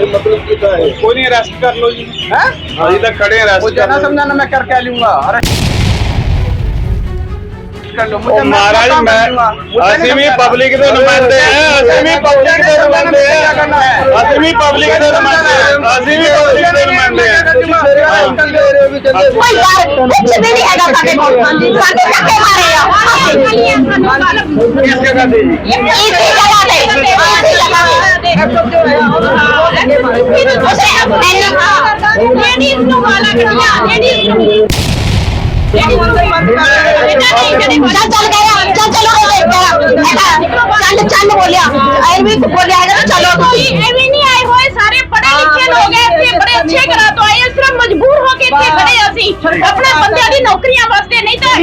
ਇਹ मतलब कितना है कोई नहीं अरेस्ट कर लो जी है अभी तक खड़े हैं arrest मुझे ना करने। समझाना मैं करके लूंगा अरे कर लो मुझे महाराज मैं असीमी पब्लिक के तो नुमाइंदे हैं असीमी पब्लिक के तो तो नुमाइंदे हैं। असीमी पब्लिक के नुमाइंदे हैं। असीमी पब्लिक के नुमाइंदे हैं। लेडीज़ को माला लेडीज़ ਚੱਲ ਚੱਲ ਬੋਲਿਆ ਐ ਵੀ ਬੋਲਿਆ ਹੈਗਾ ਚਲੋ ਤੁਸੀਂ ਐਵੇਂ ਨਹੀਂ ਆਏ ਹੋਏ ਸਾਰੇ ਪੜ੍ਹੇ ਲਿਖੇ ਲੋਕ ਐ ਇੱਥੇ ਬੜੇ ਅੱਛੇ ਘਰਾਂ ਤੋਂ ਆਏ ਸਿਰਫ ਮਜਬੂਰ ਹੋ ਕੇ ਇੱਥੇ ਖੜੇ ਅਸੀਂ ਆਪਣੇ ਬੰਦਿਆਂ ਦੀ ਨੌਕਰੀਆਂ ਵਾਸਤੇ ਨਹੀਂ ਤਾਂ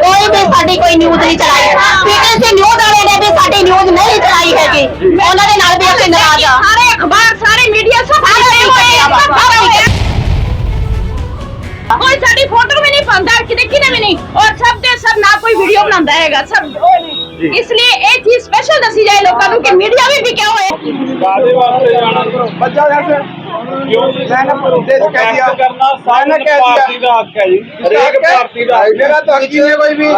ਕੋਈ ਵੀ ਸਾਡੀ ਕੋਈ ਨਿਊਜ਼ ਨਹੀਂ ਚਲਾਈ। ਪੀਟੀਸੀ ਨਿਊਜ਼ ਵਾਲੇ ਨੇ ਵੀ ਸਾਡੀ ਨਿਊਜ਼ ਨਹੀਂ ਚਲਾਈ ਹੈਗੀ। ਉਹਨਾਂ ਦੇ ਨਾਲ ਵੀ ਅਸੀਂ ਨਾਰਾਜ਼ ਆ ਸਾਰੇ ਅਖਬਾਰ ਸਾਰੇ ਮੀਡੀਆ ਸਭ ਸਾਰੇ ਹੋਏ। ਕੋਈ ਸਾਡੀ ਫੋਟੋ ਵੀ ਨਹੀਂ ਪਾਉਂਦਾ ਕਿਤੇ ਕਿਨੇ ਵੀ ਨਹੀਂ ਔਰ ਸਭ ਦੇ ਸਭ ਨਾ ਕੋਈ ਵੀਡੀਓ ਬਣਾਉਂਦਾ ਹੈਗਾ ਸਭ ਉਹ ਨਹੀਂ ਇਸ ਲਈ ਇਹ ਚੀਜ਼ ਸਪੈਸ਼ਲ ਦੱਸੀ ਜਾਏ ਲੋਕਾਂ ਨੂੰ ਕਿ ਮੀਡੀਆ ਵੀ ਵਿਕਿਆ ਹੋਇਆ ਕਾਦੇ ਵਾਸਤੇ ਜਾਣਾ बच्चा यहाँ से ਕਿਉਂ मैंने दे तो कह दिया Arrest ਕਰਨਾ मैंने ਸਾਰੇ कह ਭਾਰਤੀ दिया ਦਾ ਹੱਕ ਹੈ ਜੀ ਹਰੇਕ ਭਾਰਤੀ ਦਾ ਹੱਕ मेरा तो हक ही नहीं है कोई भी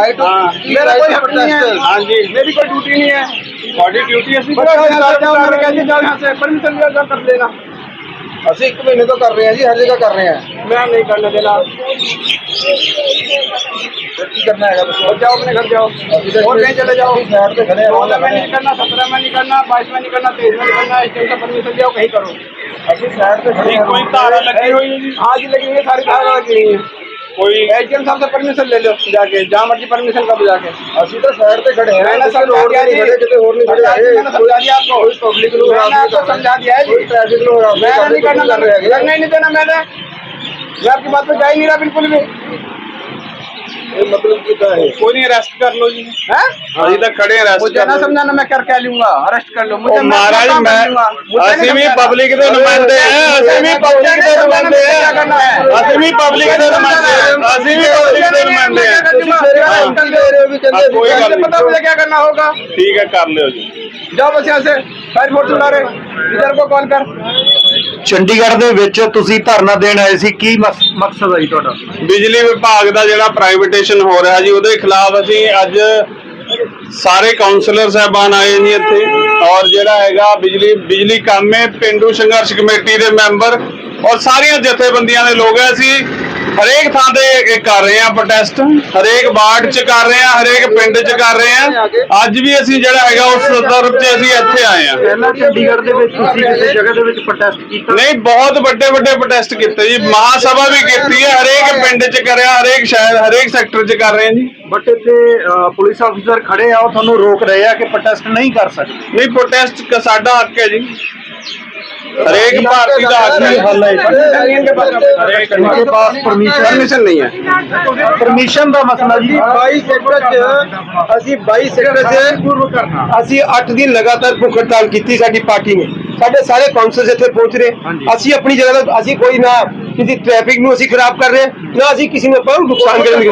मेरा कोई हक नहीं है ਹਾਂਜੀ मेरी कोई ड्यूटी नहीं है ਤੁਹਾਡੀ ਡਿਊਟੀ ਅਸੀਂ बच्चा यहाँ से जाओ मैंने कह दिया जाओ यहाँ से परमिशन ले जाओ कर देना ਅਸੀਂ ਇੱਕ ਮਹੀਨੇ ਤੋਂ ਕਰ ਰਹੇ ਹਾਂ ਜੀ ਹਰ ਜਗ੍ਹਾ ਕਰ ਰਹੇ ਹਾਂ मैं नहीं करने देना ਫਿਰ ਕੀ ਕਰਨਾ ਹੈਗਾ ਦੱਸੋ और जाओ अपने घर जाओ और कहीं चले जाओ ਸਾਈਡ ਤੇ ਖੜੇ चौदह में नहीं करना सत्रह में नहीं करना बाईस में नहीं करना तेईस में नहीं करना स्टेट का परमिशन जाओ कहीं करो ਅਸੀਂ ਸਾਈਡ ਤੇ ਖੜੇ ਨਹੀਂ ਕੋਈ ਧਾਰਾ ਲੱਗੀ ਹੋਈ ਹੈ ਜੀ हाँ जी लगी हुई है सारी धारा लगी हुई है ਕੋਈ एचएम साहब से परमिशन ले लो जाके जहाँ मर्जी परमिशन कर दो जाके ਅਸੀਂ ਤਾਂ ਸਾਈਡ ਤੇ ਖੜੇ ਹਾਂ मैंने ਕਿਸੇ समझा ਰੋਡ दिया ਤੇ ਨਹੀਂ जी ਖੜੇ ਕਿਤੇ ਹੋਰ ਨਹੀਂ ਖੜੇ ਹੈਗੇ मैंने समझा दिया आपको ਕੋਈ ਪਬਲਿਕ ਨੂੰ मैंने ਹਰਾਸ आपको ਨਹੀਂ समझा दिया है ਕੋਈ जी ਟ੍ਰੈਫਿਕ ਨੂੰ ਹਰਾਸ मैं नहीं करना ਕਰ ਰਹੇ ਹੈਗੇ करने ही नहीं देना मैंने मैं आपकी बात पे जा ही नहीं रहा बिल्कुल भी कोई नहीं अरेस्ट कर लो जी। खड़े क्या करना? होगा? ठीक है कर लो जाओ बस यहाँ से फायर फोर्स बुला रहे। इधर को कॉल कर? ਚੰਡੀਗੜ੍ਹ ਦੇ ਵਿੱਚ ਤੁਸੀਂ ਧਰਨਾ ਦੇਣ ਆਏ ਸੀ, ਕੀ ਮਕ- ਮਕਸਦ ਹੈ ਜੀ ਤੁਹਾਡਾ? ਬਿਜਲੀ ਵਿਭਾਗ ਦਾ ਜਿਹੜਾ ਪ੍ਰਾਈਵੇਟੇਸ਼ਨ ਹੋ ਰਿਹਾ ਜੀ, ਉਹਦੇ ਖਿਲਾਫ ਅਸੀਂ ਅੱਜ ਸਾਰੇ ਕਾਉਂਸਲਰ ਸਾਹਿਬਾਨ ਆਏ ਜੀ ਇੱਥੇ ਔਰ ਜਿਹੜਾ ਹੈਗਾ ਬਿਜਲੀ ਬਿਜਲੀ ਕਾਮੇ, ਪਿੰਡੂ ਸੰਘਰਸ਼ ਕਮੇਟੀ ਦੇ ਮੈਂਬਰ ਔਰ ਸਾਰੀਆਂ ਜਥੇਬੰਦੀਆਂ ਦੇ ਲੋਕ ਹੈ ਅਸੀਂ ਹਰੇਕ ਥਾਂ ਤੇ ਕਰ ਰਹੇ ਆ ਪ੍ਰੋਟੈਸਟ ਹਰੇਕ ਵਾਰਡ 'ਚ ਕਰ ਰਹੇ ਆ ਹਰੇਕ ਪਿੰਡ 'ਚ ਕਰ ਰਹੇ ਆ। ਅੱਜ ਵੀ ਅਸੀਂ ਜਿਹੜਾ ਹੈਗਾ ਉਸ ਸੰਦਰਭ 'ਚ ਅਸੀਂ ਇੱਥੇ ਆਏ ਆ। ਨਹੀਂ ਬਹੁਤ ਵੱਡੇ ਵੱਡੇ ਪ੍ਰੋਟੈਸਟ ਕੀਤੇ ਜੀ। ਮਹਾਸਭਾ ਵੀ ਕੀਤੀ ਹੈ ਹਰੇਕ ਪਿੰਡ 'ਚ ਕਰਿਆ ਹਰੇਕ ਸ਼ਹਿਰ ਹਰੇਕ ਸੈਕਟਰ 'ਚ ਕਰ ਰਹੇ ਆ ਜੀ। ਬਟ ਇੱਥੇ ਪੁਲਿਸ ਅਫਸਰ ਖੜੇ ਆ ਉਹ ਤੁਹਾਨੂੰ ਰੋਕ ਰਹੇ ਆ ਕਿ ਪ੍ਰੋਟੈਸਟ ਨਹੀਂ ਕਰ ਸਕਦੇ। ਨਹੀਂ ਪ੍ਰੋਟੈਸਟ ਸਾਡਾ ਹੱਕ ਹੈ ਜੀ। ਹਰੇਕ ਭਾਰਤੀ ਦਾ ਹੱਕ ਹੈ। ਹਰੇਕ ਪਾਸ ਪਰਮਿਸ਼ਨ ਨਹੀਂ ਹੈ। ਪਰਮਿਸ਼ਨ ਦਾ ਮਸਲਾ ਜੀ। 22 ਸੈਕਟਰ ਚ ਅਸੀਂ 22 ਸੈਕਟਰ ਚ ਅਸੀਂ 8 ਦਿਨ ਲਗਾਤਾਰ ਭੁੱਖ ਹੜਤਾਲ ਕੀਤੀ ਸਾਡੀ ਪਾਰਟੀ ਨੇ। ਸਾਡੇ ਸਾਰੇ ਕਾਉਂਸਲਸ ਇੱਥੇ ਪਹੁੰਚ ਰਹੇ। ਅਸੀਂ ਆਪਣੀ ਜਗ੍ਹਾ ਦਾ ਅਸੀਂ ਕੋਈ ਨਾ ਕਿਸੇ ਟ੍ਰੈਫਿਕ ਨੂੰ ਅਸੀਂ ਖਰਾਬ ਕਰ ਰਹੇ। ਨਾ ਅਸੀਂ ਕਿਸੇ ਨੂੰ ਪਰ ਨੁਕਸਾਨ ਕਰਨ ਦੀ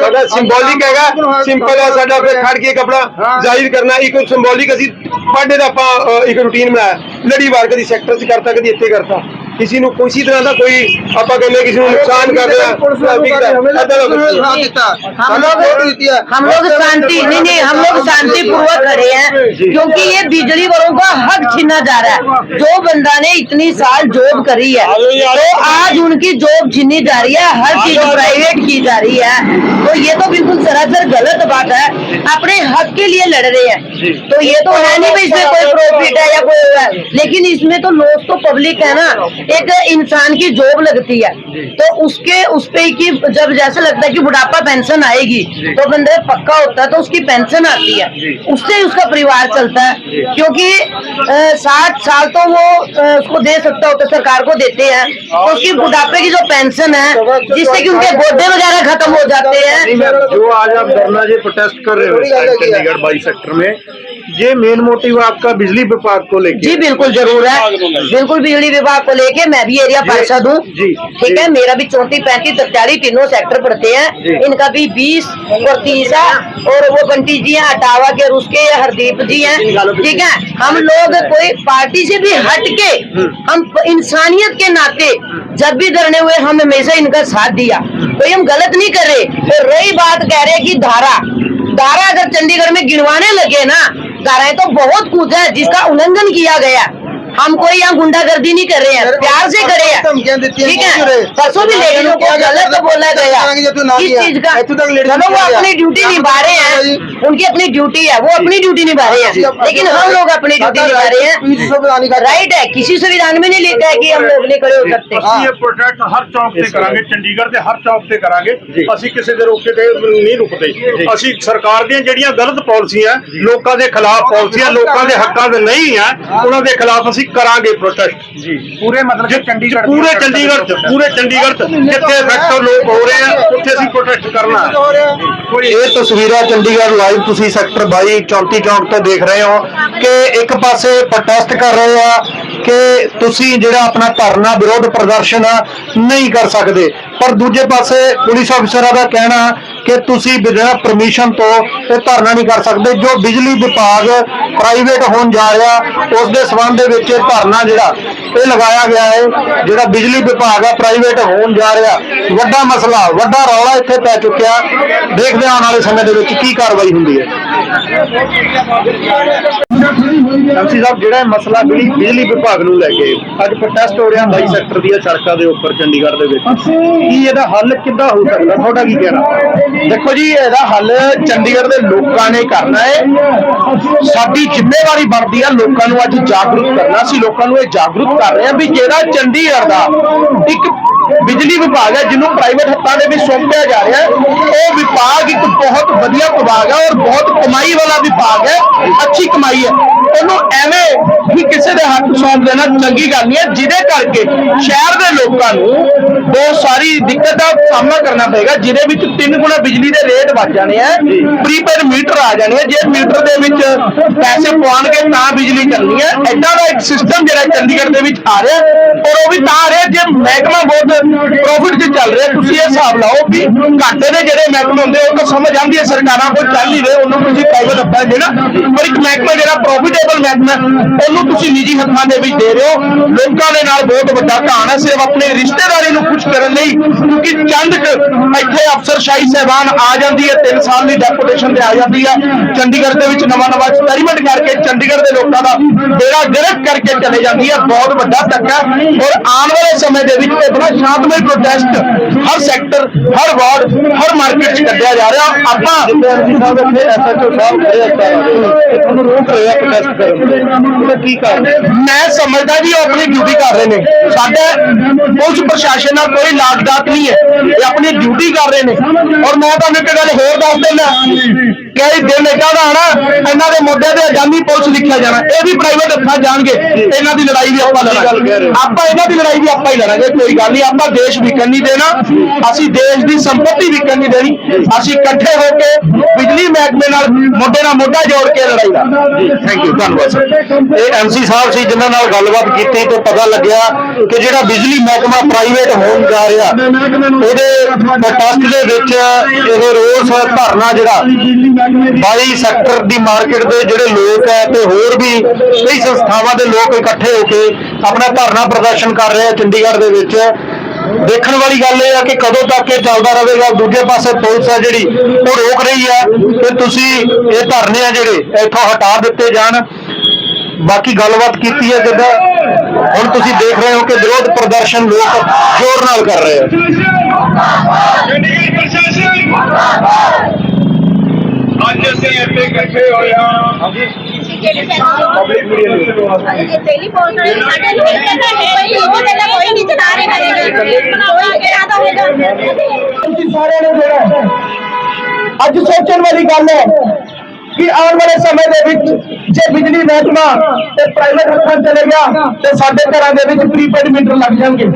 ਸਾਡਾ ਸਿੰਬੋਲਿਕ ਹੈਗਾ। ਸਿੰਪਲ ਹੈ ਸਾਡਾ ਫਿਰ ਖੜ ਕੇ ਕਪੜਾ ਜ਼ਾਹਿਰ ਕਰਨਾ। ਇੱਕ ਸਿੰਬੋਲਿਕ ਅਸੀਂ ਪਾਡੇ ਦਾ ਆਪਾਂ ਇੱਕ ਰੁਟੀਨ ਬਣਾਇਆ। ਲੜੀਵਾਰ ਕਦੀ ਸੈਕਟਰ 'ਚ ਕਰਤਾ ਕਦੀ ਇੱਥੇ ਕਰਤਾ। ਕਿਸੇ ਨੂੰ ਕਿਸੇ ਤਰ੍ਹਾਂ ਦਾ ਕੋਈ ਆਪਾਂ ਕਹਿੰਦੇ ਕਿਸੇ ਨੂੰ ਨੁਕਸਾਨ ਕਰ ਰਿਹਾ ਟ੍ਰੈਫਿਕ ਦਾ ਏਦਾਂ ਦਾ ਕੁਛ ਨਹੀਂ। हम लोग हम लोग शांति नहीं नहीं हम लोग शांति पूर्वक खड़े हैं क्योंकि ये बिजली वालों का हक छीना जा रहा है जो बंदा ने इतनी साल जॉब करी है तो आज उनकी जॉब छीनी जा रही है हर चीज प्राइवेट की जा रही है तो ये तो बिल्कुल सरासर गलत बात है अपने हक के लिए लड़ रहे हैं तो ये तो है नहीं भाई इसमें कोई प्रॉफिट है या कोई वो है लेकिन इसमें तो लॉस तो पब्लिक है ना एक इंसान की जॉब लगती है। तो उसके उस पे की जब जैसे लगता है कि बुढ़ापा पेंशन आएगी तो बंदे पक्का होता है तो उसकी पेंशन आती है। उससे ही उसका परिवार चलता है। क्योंकि साठ साल तो वो उसको दे सकता होता है सरकार को देते हैं। तो उसकी बुढ़ापे की जो पेंशन है जिससे की उनके गोदे वगैरह खत्म हो जाते हैं। जो आज आप धरना ये प्रोटेस्ट कर रहे हो चंडीगढ़ सेक्टर में ये मेन मोटिव आपका बिजली विभाग को लेकर जी बिल्कुल ज़रूर है। बिल्कुल बिजली विभाग को लेके देखिए मैं भी एरिया पार्षद हूँ। ठीक है मेरा भी चौंतीस पैंतीस तरतालीस तीनों सेक्टर पड़ते। हैं। इनका भी बीस और तीस है और वो बंटी जी हैं अटावा के और उसके हरदीप जी हैं। ठीक है हम लोग कोई पार्टी से भी हट के हम इंसानियत के नाते जब भी धरने हुए हम हमेशा इनका साथ दिया। कोई हम गलत नहीं कर रहे और रही बात कह रहे की धारा धारा अगर चंडीगढ़ में गिनवाने लगे ना धाराएँ तो बहुत कुछ है जिसका उल्लंघन किया गया। हम कोई यहाँ गुंडागर्दी नहीं कर रहे हैं प्यार से करे हैं ठीक है परसों भी लेडीजों को गलत बोला गया इस चीज का चलो वो अपनी ड्यूटी निभा रहे हैं उनकी अपनी ड्यूटी है वो अपनी ड्यूटी निभा रहे हैं लेकिन हम लोग अपनी ड्यूटी निभा रहे हैं संविधान का राइट है किसी संविधान में नहीं लिखा है कि हम लोग नहीं खड़े हो सकते ਅਸੀਂ ਇਹ ਪ੍ਰੋਟੈਸਟ ਹਰ ਚੌਕ ਤੇ ਕਰਾਂਗੇ ਚੰਡੀਗੜ੍ਹ ਦੇ ਹਰ ਚੌਕ ਤੇ ਕਰਾਂਗੇ ਅਸੀਂ ਕਿਸੇ ਦੇ ਰੋਕੇ ਤੇ ਨਹੀਂ ਰੁਕਦੇ ਅਸੀਂ ਸਰਕਾਰ ਦੀਆਂ ਜਿਹੜੀਆਂ ਗਲਤ ਪਾਲਿਸੀਆਂ ਲੋਕਾਂ ਦੇ ਖਿਲਾਫ ਪਾਲਿਸੀਆਂ ਲੋਕਾਂ ਦੇ ਹੱਕਾਂ ਦੇ ਨਹੀਂ ਆ ਉਹਨਾਂ ਦੇ ਖਿਲਾਫ ਅਸੀਂ ਕਰਾਂਗੇ ਪ੍ਰੋਟੈਸਟ ਜੀ ਪੂਰੇ ਮਤਲਬ ਕਿ ਚੰਡੀਗੜ੍ਹ ਪੂਰੇ ਚੰਡੀਗੜ੍ਹ ਚ ਪੂਰੇ ਚੰਡੀਗੜ੍ਹ ਚ ਜਿੱਥੇ ਵੈਕਟਰ ਲੋਕ ਹੋ ਰਹੇ ਆ ਉੱਥੇ ਅਸੀਂ ਪ੍ਰੋਟੈਸਟ ਕਰਨਾ ਹੈ ਇਹ ਤਸਵੀਰਾਂ ਚੰਡੀਗੜ੍ਹ ਲਾਈਵ ਤੁਸੀਂ ਸੈਕਟਰ 22 34 ਚੌਂਕ ਤੋਂ ਦੇਖ ਰਹੇ ਹੋ ਕਿ ਇੱਕ ਪਾਸੇ ਪ੍ਰੋਟੈਸਟ ਕਰ ਰਹੇ ਆ ਕਿ ਤੁਸੀਂ ਜਿਹੜਾ ਆਪਣਾ ਧਰਨਾ ਵਿਰੋਧ ਪ੍ਰਦਰਸ਼ਨ ਆ ਨਹੀਂ ਕਰ ਸਕਦੇ। ਪਰ ਦੂਜੇ ਪਾਸੇ ਪੁਲਿਸ ਅਫਸਰਾਂ ਦਾ ਕਹਿਣਾ ਕਿ ਤੁਸੀਂ ਬਿਨਾਂ ਪਰਮਿਸ਼ਨ ਤੋਂ ਇਹ ਧਰਨਾ ਨਹੀਂ ਕਰ ਸਕਦੇ। ਜੋ ਬਿਜਲੀ ਵਿਭਾਗ ਪ੍ਰਾਈਵੇਟ ਹੋਣ ਜਾ ਰਿਹਾ ਉਸ ਦੇ ਸਬੰਧ ਦੇ ਵਿੱਚ ਇਹ ਧਰਨਾ ਜਿਹੜਾ, ਇਹ ਲਗਾਇਆ ਗਿਆ ਹੈ। ਜਿਹੜਾ ਬਿਜਲੀ ਵਿਭਾਗ ਆ ਪ੍ਰਾਈਵੇਟ ਹੋਣ ਜਾ ਰਿਹਾ। ਵੱਡਾ ਮਸਲਾ, ਵੱਡਾ ਰੌਲਾ ਇੱਥੇ ਪੈ ਚੁੱਕਿਆ। ਦੇਖਦੇ ਆਉਣ ਵਾਲੇ ਸਮੇਂ ਦੇ ਵਿੱਚ ਕੀ ਕਾਰਵਾਈ ਹੁੰਦੀ ਹੈ। ਐਮਸੀ ਸਾਹਿਬ, ਜਿਹੜਾ ਇਹ ਮਸਲਾ ਬਿਜਲੀ ਬਿਜਲੀ ਵਿਭਾਗ ਨੂੰ ਲੈ ਕੇ ਅੱਜ ਪ੍ਰੋਟੈਸਟ ਹੋ ਰਿਹਾ 22 ਸੈਕਟਰ ਦੀਆਂ ਸੜਕਾਂ ਦੇ ਉੱਪਰ ਚੰਡੀਗੜ੍ਹ ਦੇ ਵਿੱਚ। ਕੀ ਇਹਦਾ ਹੱਲ ਕਿੱਦਾਂ ਹੋ ਸਕਦਾ? ਤੁਹਾਡਾ ਕੀ ਕਹਿਣਾ? ਦੇਖੋ ਜੀ, ਇਹਦਾ ਹੱਲ ਚੰਡੀਗੜ੍ਹ ਦੇ ਲੋਕਾਂ ਨੇ ਕਰਨਾ ਹੈ। ਸਾਡੀ ਜ਼ਿੰਮੇਵਾਰੀ ਬਣਦੀ ਆ ਲੋਕਾਂ ਨੂੰ ਅੱਜ ਜਾਗਰੂਕ ਕਰਨਾ। ਸੀ ਲੋਕਾਂ ਨੂੰ ਇਹ ਜਾਗਰੂਕ ਕਰ ਰਹੇ ਆ ਵੀ ਜਿਹੜਾ ਚੰਡੀਗੜ੍ਹ ਦਾ ਇੱਕ ਬਿਜਲੀ ਵਿਭਾਗ ਹੈ, ਜਿਹਨੂੰ ਪ੍ਰਾਈਵੇਟ ਹੱਥਾਂ ਦੇ ਵਿੱਚ ਸੌਂਪਿਆ ਜਾ ਰਿਹਾ ਹੈ। ਉਹ ਵਿਭਾਗ ਇੱਕ ਬਹੁਤ ਵਧੀਆ ਵਿਭਾਗ ਹੈ ਔਰ ਬਹੁਤ ਕਮਾਈ ਵਾਲਾ ਵਿਭਾਗ ਹੈ, ਅੱਛੀ ਕਮਾਈ ਹੈ। ਉਹਨੂੰ ਐਵੇਂ ਵੀ ਕਿਸੇ ਦੇ ਹੱਥ ਸੌਂਪ ਦੇਣਾ ਚੰਗੀ ਗੱਲ ਨਹੀਂ ਹੈ, ਜਿਹਦੇ ਕਰਕੇ ਸ਼ਹਿਰ ਦੇ ਲੋਕਾਂ ਨੂੰ ਬਹੁਤ ਸਾਰੀ ਦਿੱਕਤ ਦਾ ਸਾਹਮਣਾ ਕਰਨਾ ਪਏਗਾ, ਜਿਹਦੇ ਵਿੱਚ ਤਿੰਨ ਗੁਣਾ ਬਿਜਲੀ ਦੇ ਰੇਟ ਵੱਧ ਜਾਣੇ ਆ ਪ੍ਰੀਪੇਡ ਮੀਟਰ ਆ ਜਾਣੇ ਆ, ਜੇ ਮੀਟਰ ਦੇ ਵਿੱਚ ਪੈਸੇ ਪਵਾਉਣਗੇ ਤਾਂ ਬਿਜਲੀ ਚੱਲਣੀ ਹੈ। ਐਦਾਂ ਦਾ ਇੱਕ ਸਿਸਟਮ ਜਿਹੜਾ ਚੰਡੀਗੜ੍ਹ ਦੇ ਵਿੱਚ ਆ ਰਿਹਾ ਔਰ ਉਹ ਵੀ ਤਾਂ ਆ ਰਿਹਾ, ਜੇ ਮਹਿਕਮਾ ਬੋਰਡ ਪ੍ਰੋਫਿਟ 'ਚ ਚੱਲ ਰਿਹਾ, ਤੁਸੀਂ ਇਹ ਹਿਸਾਬ ਲਾਓ ਵੀ ਘਾਟੇ ਦੇ ਜਿਹੜੇ ਮਹਿਕਮੇ ਹੁੰਦੇ, ਉਹ ਤਾਂ ਸਮਝ ਆਉਂਦੀ ਹੈ, ਸਰਕਾਰਾਂ ਕੋਲ ਚੱਲ ਹੀ ਰਹੇ, ਉਹਨੂੰ ਤੁਸੀਂ ਪ੍ਰਾਈਵੇਟ ਹੱਥਾਂ 'ਚ ਪਰ ਇੱਕ ਮਹਿਕਮਾ ਜਿਹੜਾ ਪ੍ਰੋਫਿਟੇਬਲ ਮਹਿਕਮਾ ਉਹਨੂੰ ਤੁਸੀਂ ਨਿੱਜੀ ਹੱਥਾਂ ਦੇ ਵਿੱਚ ਦੇ ਰਹੇ ਹੋ। ਲੋਕਾਂ ਦੇ ਨਾਲ ਬਹੁਤ ਵੱਡਾ ਘਾਣ ਹੈ, ਸਿਰਫ ਆਪਣੇ ਰਿਸ਼ਤੇਦਾਰੀ ਨੂੰ ਖੁਸ਼ ਕਰਨ ਲਈ, ਕਿਉਂਕਿ ਚੰਦ ਇੱਥੇ ਅਫਸਰ ਸ਼ਾਹੀ ਸਹਿਬਾਨ ਆ ਜਾਂਦੀ ਹੈ 3 ਸਾਲ ਦੀ ਡੈਪੂਟੇਸ਼ਨ ਤੇ ਆ ਜਾਂਦੀ ਹੈ ਚੰਡੀਗੜ੍ਹ ਦੇ ਵਿੱਚ ਨਵਾਂ ਨਵਾਂ ਐਕਸਪੈਰੀਮੈਂਟ ਕਰਕੇ ਚੰਡੀਗੜ੍ਹ ਦੇ ਲੋਕਾਂ ਦਾ ਬੇੜਾ ਗਰਕ ਕਰਕੇ ਚਲੇ ਜਾਂਦੀ ਹੈ, ਬਹੁਤ ਵੱਡਾ ਧੱਕਾ ਔਰ ਆਉਣ ਵਾਲੇ ਸਮੇਂ ਦੇ ਵਿੱਚ ਇਹ ਬੜਾ ਸ਼ਾਂਤਮਈ ਪ੍ਰੋਟੈਸਟ ਹਰ ਸੈਕਟਰ ਹਰ ਵਾਰਡ ਹਰ ਮਾਰਕੀਟ 'ਚ ਕੱਢਿਆ ਜਾ ਰਿਹਾ। ਆਪਾਂ ਸਾਹਿਬ ਇੱਥੇ ਐਸਐਚਓ ਸਾਹਿਬ ਖੜੇ ਤੁਹਾਨੂੰ ਰੋਕ ਰਹੇ ਆ ਪ੍ਰੋਟੈਸਟ ਕਰਨ ਤੋਂ ਕੀ ਕਰ ਮੈਂ ਸਮਝਦਾ ਵੀ ਉਹ ਆਪਣੀ ਡਿਊਟੀ ਕਰ ਰਹੇ ਨੇ। ਸਾਡਾ ਪੁਲਿਸ ਪ੍ਰਸ਼ਾਸਨ ਨਾਲ ਕੋਈ ਲਾਗਦਾਤ ਨਹੀਂ ਹੈ। ਇਹ ਆਪਣੀ ਡਿਊਟੀ ਕਰ ਰਹੇ ਨੇ। ਔਰ ਮੈਂ ਤੁਹਾਨੂੰ ਇੱਕ ਗੱਲ ਹੋਰ ਦੱਸ ਦਿੰਦਾ। ਕਈ ਦਿਨ ਏਦਾਂ ਦਾ ਆਣਾ ਇਹਨਾਂ ਦੇ ਮੁੱਦੇ ਤੇ ਆਜ਼ਾਦੀ ਪੁਲਿਸ ਲਿਖਿਆ ਜਾਣਾ। ਇਹ ਵੀ ਪ੍ਰਾਈਵੇਟ ਹੱਥਾਂ ਜਾਣਗੇ। ਇਹਨਾਂ ਦੀ ਲੜਾਈ ਵੀ ਆਪਾਂ ਲੜਾਂਗੇ। ਆਪਾਂ ਇਹਨਾਂ ਦੀ ਲੜਾਈ ਵੀ ਆਪਾਂ ਹੀ ਲੜਾਂਗੇ ਕੋਈ ਗੱਲ ਨਹੀਂ। ਆਪਾਂ ਦੇਸ਼ ਵਿਕਣ ਨਹੀਂ ਦੇਣਾ। ਅਸੀਂ ਦੇਸ਼ ਦੀ ਸੰਪਤੀ ਵਿਕਣ ਨਹੀਂ ਦੇਣੀ। ਅਸੀਂ ਇਕੱਠੇ ਹੋ ਕੇ ਬਿਜਲੀ ਮਹਿਕਮੇ ਨਾਲ ਮੋਢੇ ਨਾਲ ਮੋਢਾ ਜੋੜ ਕੇ ਲੜਾਈ ਲੜਾਂਗੇ ਥੈਂਕ ਯੂ ਧੰਨਵਾਦ ਸਰ। ਇਹ ਐਮਸੀ ਸਾਹਿਬ ਸੀ ਜਿਨ੍ਹਾਂ ਨਾਲ ਗੱਲਬਾਤ ਕੀਤੀ ਤੇ ਪਤਾ ਲੱਗਿਆ ਕਿ ਜਿਹੜਾ ਬਿਜਲੀ ਮਹਿਕਮਾ ਪ੍ਰਾਈਵੇਟ ਹੋਣ ਜਾ ਰਿਹਾ ਉਹਦੇ ਪ੍ਰੋਟੈਸਟ ਦੇ ਵਿੱਚ ਇਹ ਰੋਸ ਧਰਨਾ ਜਿਹੜਾ 22 ਸੈਕਟਰ ਦੀ ਮਾਰਕੀਟ ਦੇ ਜਿਹੜੇ ਲੋਕ ਹੈ ਤੇ ਹੋਰ ਵੀ ਕਈ ਸੰਸਥਾਵਾਂ ਦੇ ਲੋਕ ਇਕੱਠੇ ਹੋ ਕੇ ਆਪਣਾ ਧਰਨਾ ਪ੍ਰਦਰਸ਼ਨ ਕਰ ਰਹੇ ਆ ਚੰਡੀਗੜ੍ਹ ਦੇ ਵਿੱਚ। ਦੇਖਣ ਵਾਲੀ ਗੱਲ ਇਹ ਆ ਕਿ ਕਦੋਂ ਤੱਕ ਇਹ ਚੱਲਦਾ ਰਹੇਗਾ, ਦੂਜੇ ਪਾਸੇ ਪੁਲਿਸ ਹੈ ਜਿਹੜੀ, ਉਹ ਰੋਕ ਰਹੀ ਹੈ ਕਿ ਤੁਸੀਂ ਇਹ ਧਰਨੇ ਆ ਜਿਹੜੇ, ਇੱਥੋਂ ਹਟਾ ਦਿੱਤੇ ਜਾਣ। ਬਾਕੀ ਗੱਲਬਾਤ ਕੀਤੀ ਹੈ ਜਿੱਦਾਂ ਹੁਣ ਤੁਸੀਂ ਦੇਖ ਰਹੇ ਹੋ ਕਿ ਵਿਰੋਧ ਪ੍ਰਦਰਸ਼ਨ ਲੋਕ ਜ਼ੋਰ ਨਾਲ ਕਰ ਰਹੇ ਆ। ਅੱਜ ਅਸੀਂ ਇੱਥੇ ਇਕੱਠੇ ਹੋਏ ਹਾਂ टेलीफोन ਸਾਡੇ ਨੂੰ ਇਹ ਕਹਿੰਦਾ ਹੈ ਕੋਈ ਉਹ ਕਹਿੰਦਾ ਕੋਈ ਨਹੀਂ ਚਲਾ ਰਿਹਾ ਕਰੇਗਾ ਕੋਈ ਇਰਾਦਾ ਹੋਏਗਾ ਤੁਸੀਂ ਸਾਰਿਆਂ ਨੇ ਜਿਹੜਾ ਅੱਜ ਸੋਚਣ ਵਾਲੀ ਗੱਲ ਹੈ ਕਿ ਆਉਣ ਵਾਲੇ ਸਮੇਂ ਦੇ ਵਿੱਚ ਜੇ ਬਿਜਲੀ ਮਹਿਕਮਾ ਤੇ ਪ੍ਰਾਈਵੇਟ ਹੱਥਾਂ 'ਚ ਚਲੇ ਗਿਆ ਤੇ ਸਾਡੇ ਘਰਾਂ ਦੇ ਵਿੱਚ ਪ੍ਰੀਪੇਡ ਮੀਟਰ ਲੱਗ ਜਾਣਗੇ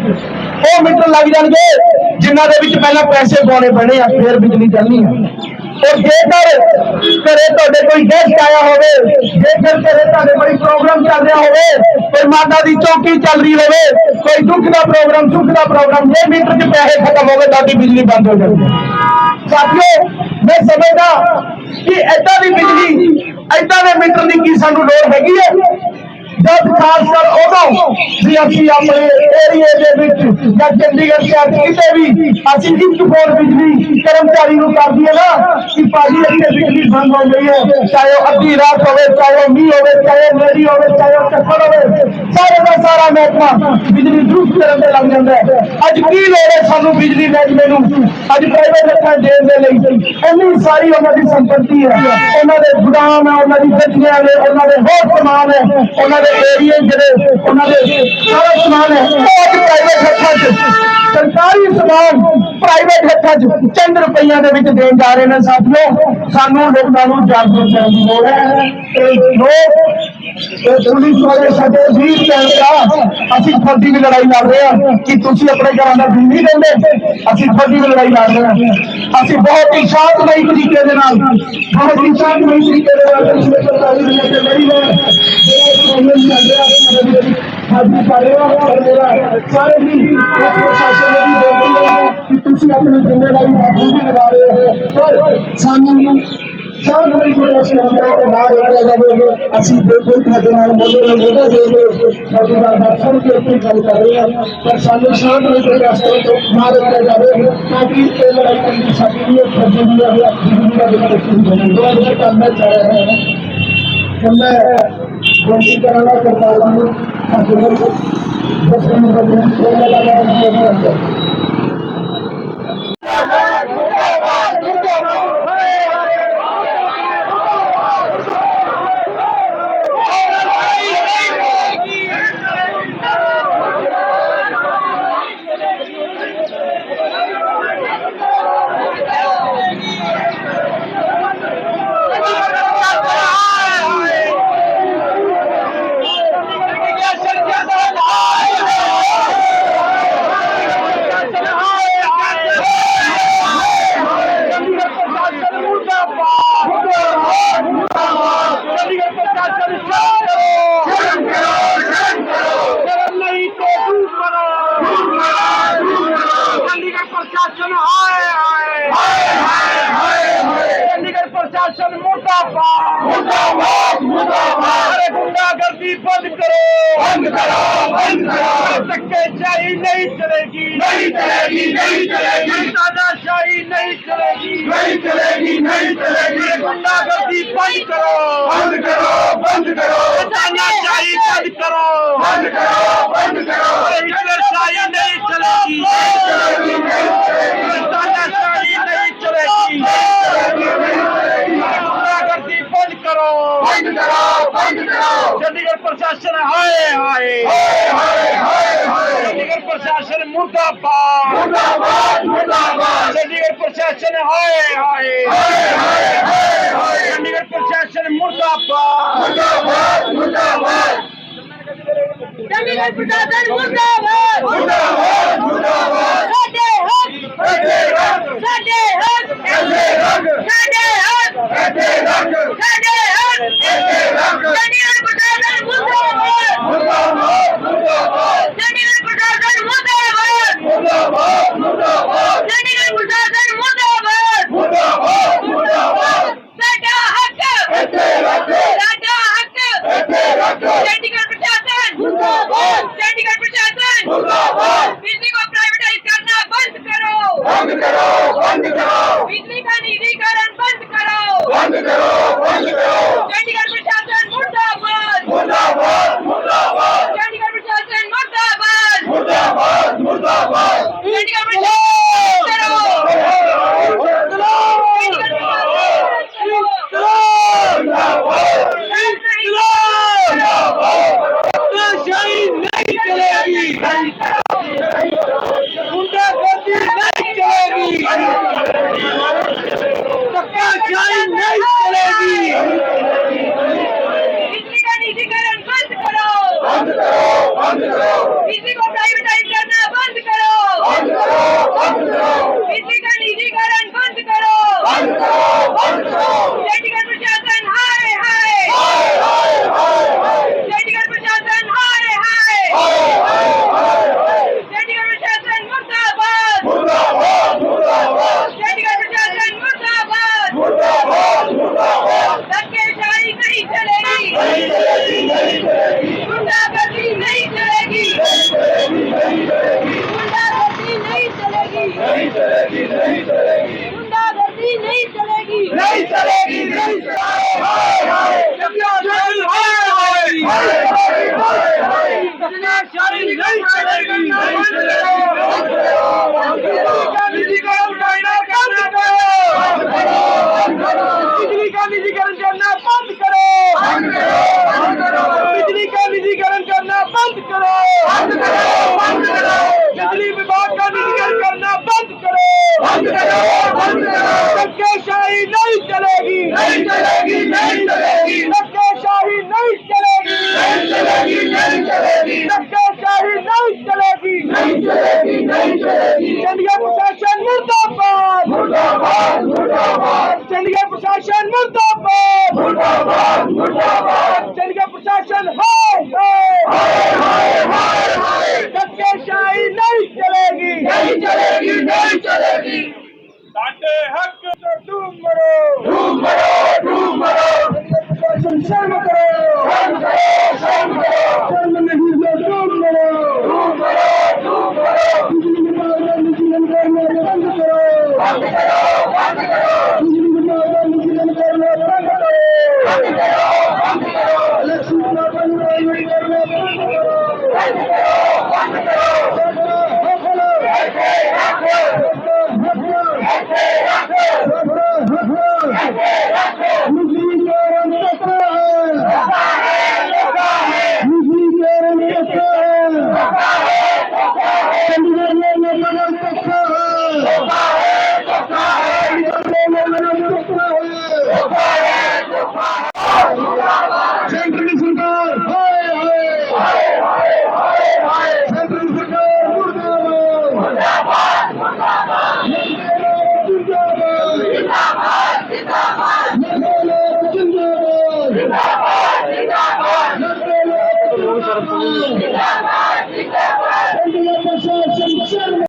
ਉਹ ਮੀਟਰ ਲੱਗ ਜਾਣਗੇ ਜਿਨ੍ਹਾਂ ਦੇ ਵਿੱਚ ਪਹਿਲਾਂ ਪੈਸੇ ਪਾਉਣੇ ਪੈਣੇ ਆ ਫਿਰ ਬਿਜਲੀ ਚੱਲਣੀ ਆ ਔਰ ਜੇਕਰ ਘਰੇ ਤੁਹਾਡੇ ਕੋਈ ਗੈਸਟ ਆਇਆ ਹੋਵੇ, ਜੇਕਰ ਘਰੇ ਤੁਹਾਡੇ ਕੋਈ ਪ੍ਰੋਗਰਾਮ ਚੱਲ ਰਿਹਾ ਹੋਵੇ ਕੋਈ ਮਾਤਾ ਦੀ ਚੌਕੀ ਚੱਲ ਰਹੀ ਹੋਵੇ, ਕੋਈ ਦੁੱਖ ਦਾ ਪ੍ਰੋਗਰਾਮ ਸੁੱਖ ਦਾ ਪ੍ਰੋਗਰਾਮ ਜੇ ਮੀਟਰ 'ਚ ਪੈਸੇ ਖਤਮ ਹੋਵੇ ਗਏ, ਤੁਹਾਡੀ ਬਿਜਲੀ ਬੰਦ ਹੋ ਜਾਂਦੀ ਹੈ ਸਾਥੀਓ, ਮੈਂ ਸਮਝਦਾ ਕਿ ਏਦਾਂ ਦੀ ਬਿਜਲੀ, ਏਦਾਂ ਦੇ ਮੀਟਰ ਦੀ ਕੀ ਸਾਨੂੰ ਲੋੜ ਹੈਗੀ ਹੈ? ਜਦ ਖਾਸ ਕਰ ਉਦੋਂ ਵੀ ਅਸੀਂ ਆਪਣੇ ਏਰੀਏ ਦੇ ਵਿੱਚ ਜਾਂ ਚੰਡੀਗੜ੍ਹ ਸ਼ਹਿਰ 'ਚ ਕਿਤੇ ਵੀ ਅਸੀਂ ਇੱਕ ਫੋਨ ਬਿਜਲੀ ਕਰਮਚਾਰੀ ਨੂੰ ਕਰ ਦਈਏ ਨਾ ਕਿ ਭਾਜੀ ਇੱਥੇ ਬਿਜਲੀ ਬੰਦ ਹੋ ਗਈ ਹੈ ਚਾਹੇ ਉਹ ਅੱਧੀ ਰਾਤ ਹੋਵੇ ਚਾਹੇ ਉਹ ਮੀਂਹ ਹੋਵੇ ਚਾਹੇ ਉਹ ਨੇਰੀ ਹੋਵੇ ਚਾਹੇ ਉਹ ਚੱਕਰ ਹੋਵੇ ਸਾਰੇ ਦਾ ਸਾਰਾ ਮਹਿਕਮਾ ਬਿਜਲੀ ਦਰੁਸਤ ਕਰਨ ਤੇ ਲੱਗ ਜਾਂਦਾ ਹੈ ਅੱਜ ਕੀ ਲੋੜ ਹੈ ਸਾਨੂੰ ਬਿਜਲੀ ਮਹਿਕਮੇ ਨੂੰ ਅੱਜ ਪ੍ਰਾਈਵੇਟ ਰੱਖਾਂ ਦੇਣ ਦੇ ਲਈ ਇੰਨੀ ਸਾਰੀ ਉਹਨਾਂ ਦੀ ਸੰਪਤੀ ਹੈ ਉਹਨਾਂ ਦੇ ਗੁਦਾਮ ਹੈ ਉਹਨਾਂ ਦੀ ਫੈਕਟਰੀਆਂ ਨੇ ਉਹਨਾਂ ਦੇ ਹੋਰ ਸਮਾਨ ਹੈ ਉਹਨਾਂ ਦੇ ਏਰੀਏ ਜਿਹੜੇ ਉਹਨਾਂ ਦੇ ਸਾਰਾ ਸਮਾਨ ਹੈ। ਉਹ ਪ੍ਰਾਈਵੇਟ 'ਚ। ਸਰਕਾਰੀ ਸਮਾਨ ਪ੍ਰਾਈਵੇਟ ਹੱਥਾਂ 'ਚ ਚੰਦ ਰੁਪਈਆਂ ਦੇ ਵਿੱਚ ਦੇਣ ਜਾ ਰਹੇ ਨੇ ਸਾਥੀਓ। ਸਾਨੂੰ ਲੋਕਾਂ ਨੂੰ ਜਾਗਰੂਕ ਕਰਨ ਦੀ ਲੋੜ ਹੈ। ਤੇ ਲੋਕ ਪੁਲਿਸ ਵਾਲੇ ਸਾਡੇ ਵੀਰ ਕਹਿੰਦਾ ਅਸੀਂ ਤੁਹਾਡੀ ਵੀ ਲੜਾਈ ਲੜ ਰਹੇ ਹਾਂ। ਕਿ ਤੁਸੀਂ ਆਪਣੇ ਘਰਾਂ ਦਾ ਬਿੱਲ ਨਹੀਂ ਦਿੰਦੇ? ਅਸੀਂ ਤੁਹਾਡੀ ਵੀ ਲੜਾਈ ਲੜ ਰਹੇ ਹਾਂ। ਅਸੀਂ ਬਹੁਤ ਹੀ ਸ਼ਾਂਤਮਈ ਤਰੀਕੇ ਦੇ ਨਾਲ ਬਹੁਤ ਹੀ ਸ਼ਾਂਤਮਈ ਤਰੀਕੇ ਦੇ ਨਾਲ ਇਸ ਸਰਕਾਰੀ ਦੇ ਵਿੱਚ ਲੜੀ ਹੈ। ਜਿਹੜਾ ਪ੍ਰੋਬਲਮ ਰਿਹਾ ਹੈ ਮੇਰਾ ਸਾਰੇ ਵੀ ਪ੍ਰਸ਼ਾਸਨ ਨੂੰ ਵੀ ਬੇਨਤੀ ਹੈ ਕਿ ਤੁਸੀਂ ਆਪਣੀ ਜ਼ਿੰਮੇਵਾਰੀ ਬਾਖੂਬੀ ਨਿਭਾ ਰਹੇ ਹੋ ਪਰ ਸਾਨੂੰ ਸ਼ਾਂਤ ਹੋਈ ਕੋਈ ਅਸੀਂ ਅੰਦਰਾਂ ਤੋਂ ਬਾਹਰ ਨਿਕਲਿਆ ਜਾਵੇ ਅਸੀਂ ਬਿਲਕੁਲ ਤੁਹਾਡੇ ਨਾਲ ਮੋਢੇ ਨਾਲ ਮੋਢਾ ਦੇ ਕੇ ਤੁਹਾਡੀ ਗੱਲ ਦਾ ਸੁਣ ਕੇ ਆਪਣੀ ਗੱਲ ਕਰ ਰਹੇ ਹਾਂ ਪਰ ਸਾਨੂੰ ਸ਼ਾਂਤ ਹੋਈ ਕੋਈ ਰਸਤੇ ਤੋਂ ਬਾਹਰ ਨਿਕਲਿਆ ਜਾਵੇ ਤਾਂ ਕਿ ਇਹ ਲੜਾਈ ਕਰਨੀ ਸਾਡੀ ਵੀ ਇੱਕ ਫਰਜ਼ ਦੀ ਹੈ ਜ਼ਿੰਦਗੀ ਦਾ ਜਿਹੜਾ ਅਸੀਂ ਬਣੇ ਦੋ ਅਗਰ ਕਰਨਾ ਚਾਹ ਰਹੇ ਹਾਂ ਕਿ ਮੈਂ ਬੇਨਤੀ ਕਰਾਂਗਾ ਸਰਕਾਰ ਨੂੰ ਸਾਡੇ ਨੂੰ ਦਸ ਨੰਬਰ करो बंद करो बंद करो धक्केशाही नहीं चलेगी नहीं चलेगी नहीं चलेगी दादाशाही नहीं चलेगी नहीं चलेगी नहीं चलेगी गुंडागर्दी बंद करो बंद करो बंद करो दादाशाही बंद करो बंद करो बंद करो शाही नहीं चलेगी नहीं चलेगी नहीं चलेगी ਬੰਦ ਕਰੋ ਬੰਦ ਕਰੋ। ਚੰਡੀਗੜ੍ਹ ਪ੍ਰਸ਼ਾਸਨ ਹਾਏ ਹਾਏ। ਹਾਏ ਹਾਏ ਚੰਡੀਗੜ੍ਹ ਪ੍ਰਸ਼ਾਸਨ ਮੁਰਦਾਬਾਦ। ਮੁਰਦਾਬਾਦ ਮੁਰਦਾਬਾਦ। ਚੰਡੀਗੜ੍ਹ ਪ੍ਰਸ਼ਾਸਨ ਹਾਏ ਹਾਏ। ਹਾਏ ਹਾਏ ਚੰਡੀਗੜ੍ਹ ਪ੍ਰਸ਼ਾਸਨ ਮੁਰਦਾਬਾਦ। ਮੁਰਦਾਬਾਦ ਮੁਰਦਾਬਾਦ। ਚੰਡੀਗੜ੍ਹ ਪ੍ਰਸ਼ਾਸਨ ਮੁਰਦਾਬਾਦ। ਮੁਰਦਾਬਾਦ ਮੁਰਦਾਬਾਦ। ਸਾਡੇ মুর্দাবাদ মুর্দাবাদ ¡Vamos! बिजली का निजीकरण करना बंद करो بند کرو बंद करो बिजली विभाग का निरीक्षण करना बंद करो बंद करो बंद करो धक्केशाही नहीं चलेगी नहीं चलेगी नहीं चलेगी